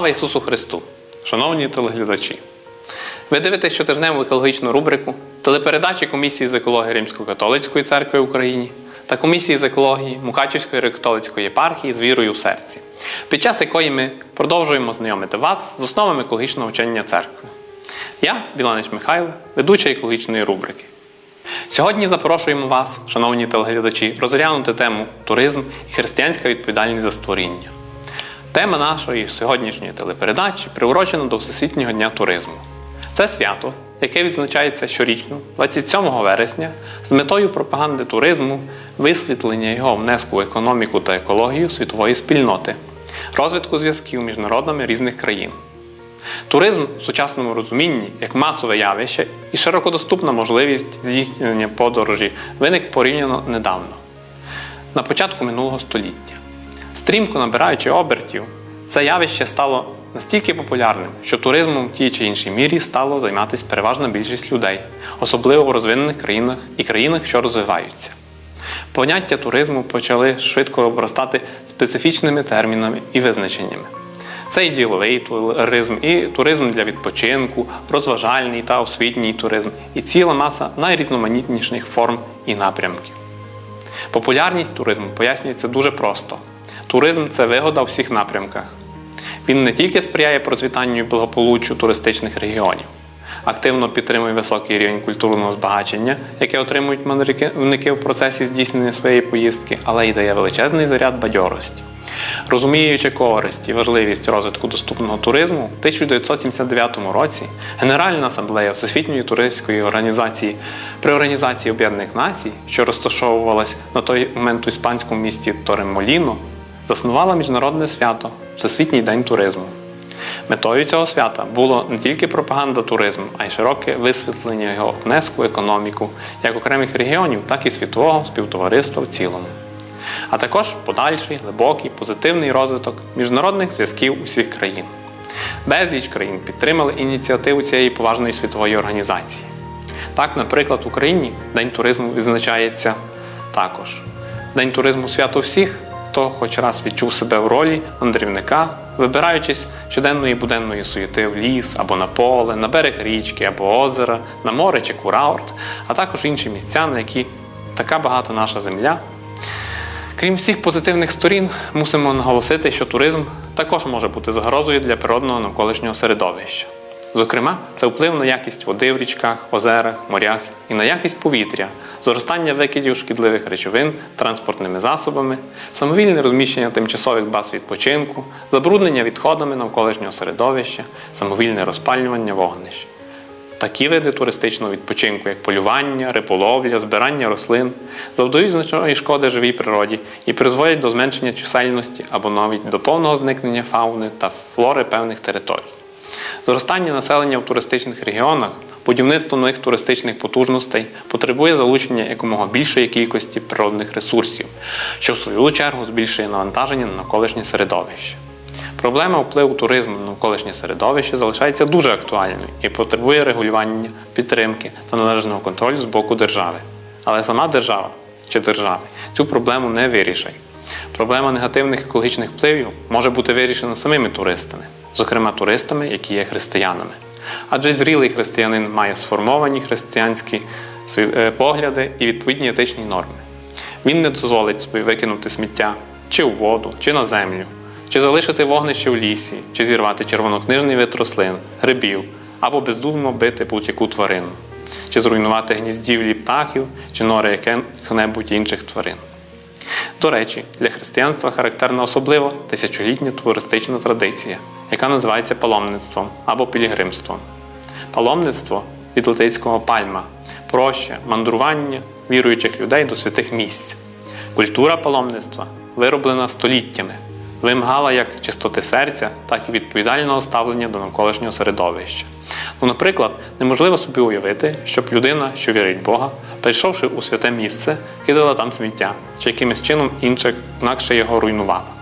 Слава Ісусу Христу! Шановні телеглядачі! Ви дивитесь щотижневу екологічну рубрику телепередачі Комісії з екології Римсько-католицької церкви в Україні та Комісії з екології Мукачівської греко-католицької єпархії з вірою в серці, під час якої ми продовжуємо знайомити вас з основами екологічного вчення церкви. Я, Біланич Михайло, ведуча екологічної рубрики. Сьогодні запрошуємо вас, шановні телеглядачі, розглянути тему туризм і християнська відповідальність за створіння. Тема нашої сьогоднішньої телепередачі приурочена до Всесвітнього дня туризму. Це свято, яке відзначається щорічно, 27 вересня, з метою пропаганди туризму, висвітлення його внеску в економіку та екологію світової спільноти, розвитку зв'язків між народами різних країн. Туризм в сучасному розумінні як масове явище і широкодоступна можливість здійснення подорожі виник порівняно недавно, на початку минулого століття. Стрімко набираючи обертів, це явище стало настільки популярним, що туризмом в тій чи іншій мірі стало займатися переважна більшість людей, особливо в розвинених країнах і країнах, що розвиваються. Поняття туризму почали швидко обростати специфічними термінами і визначеннями. Це і діловий туризм, і туризм для відпочинку, розважальний та освітній туризм, і ціла маса найрізноманітніших форм і напрямків. Популярність туризму пояснюється дуже просто. Туризм це вигода у всіх напрямках. Він не тільки сприяє процвітанню і благополуччю туристичних регіонів, активно підтримує високий рівень культурного збагачення, яке отримують мандрівники в процесі здійснення своєї поїздки, але й дає величезний заряд бадьорості. Розуміючи користь і важливість розвитку доступного туризму, в 1979 році Генеральна асамблея Всесвітньої туристської організації при Організації Об'єднаних Націй, що розташовувалась на той момент у іспанському місті Торемоліно, заснувала міжнародне свято Всесвітній день туризму. Метою цього свята було не тільки пропаганда туризму, а й широке висвітлення його внеску в економіку як окремих регіонів, так і світового співтовариства в цілому. А також подальший, глибокий, позитивний розвиток міжнародних зв'язків усіх країн. Безліч країн підтримали ініціативу цієї поважної світової організації. Так, наприклад, в Україні День туризму відзначається також. День туризму свято всіх, хто хоч раз відчув себе в ролі мандрівника, вибираючись щоденної буденної суєти в ліс або на поле, на берег річки або озера, на море чи курорт, а також інші місця, на які така багата наша земля. Крім всіх позитивних сторін, мусимо наголосити, що туризм також може бути загрозою для природного навколишнього середовища. Зокрема, це вплив на якість води в річках, озерах, морях і на якість повітря, зростання викидів шкідливих речовин транспортними засобами, самовільне розміщення тимчасових баз відпочинку, забруднення відходами навколишнього середовища, самовільне розпалювання вогнищ. Такі види туристичного відпочинку, як полювання, риболовля, збирання рослин, завдають значної шкоди живій природі і призводять до зменшення чисельності або навіть до повного зникнення фауни та флори певних територій. Зростання населення в туристичних регіонах, будівництво нових туристичних потужностей потребує залучення якомога більшої кількості природних ресурсів, що в свою чергу збільшує навантаження на навколишнє середовище. Проблема впливу туризму на навколишнє середовище залишається дуже актуальною і потребує регулювання, підтримки та належного контролю з боку держави. Але сама держава чи держави цю проблему не вирішить. Проблема негативних екологічних впливів може бути вирішена самими туристами, зокрема туристами, які є християнами. Адже зрілий християнин має сформовані християнські погляди і відповідні етичні норми. Він не дозволить собі викинути сміття чи у воду, чи на землю, чи залишити вогнище в лісі, чи зірвати червонокнижний вид рослин, грибів, або бездумно бити будь-яку тварину, чи зруйнувати гніздівлі птахів, чи нори яких-небудь інших тварин. До речі, для християнства характерна особливо тисячолітня туристична традиція, яка називається паломництвом або пілігримством. Паломництво від латинського пальма проща, мандрування віруючих людей до святих місць. Культура паломництва вироблена століттями, вимагала як чистоти серця, так і відповідального ставлення до навколишнього середовища. Ну, наприклад, неможливо собі уявити, щоб людина, що вірить Бога, прийшовши у святе місце, кидала там сміття чи якимось чином інше, інакше його руйнувала.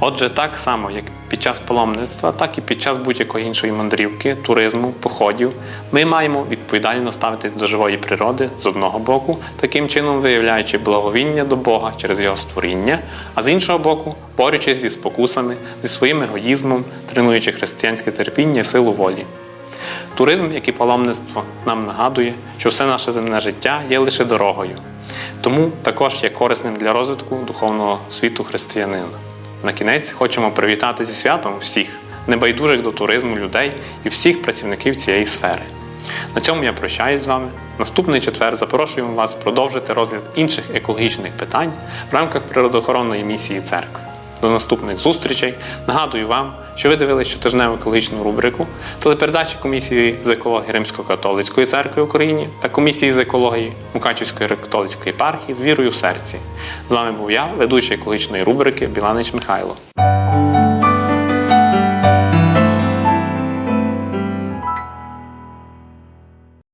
Отже, так само, як під час паломництва, так і під час будь-якої іншої мандрівки, туризму, походів, ми маємо відповідально ставитись до живої природи з одного боку, таким чином виявляючи благовіння до Бога через його створіння, а з іншого боку, борючись зі спокусами, зі своїм егоїзмом, тренуючи християнське терпіння і силу волі. Туризм, як і паломництво, нам нагадує, що все наше земне життя є лише дорогою, тому також є корисним для розвитку духовного світу християнина. На кінець хочемо привітати зі святом всіх небайдужих до туризму людей і всіх працівників цієї сфери. На цьому я прощаюсь з вами. Наступний четвер запрошуємо вас продовжити розгляд інших екологічних питань в рамках природоохоронної місії церкви. До наступних зустрічей. Нагадую вам, що ви дивились щотижневу екологічну рубрику телепередачі комісії з екології Римсько-католицької церкви в Україні та комісії з екології Мукачівської католицької єпархії з вірою в серці. З вами був я, ведучий екологічної рубрики Біланич Михайло.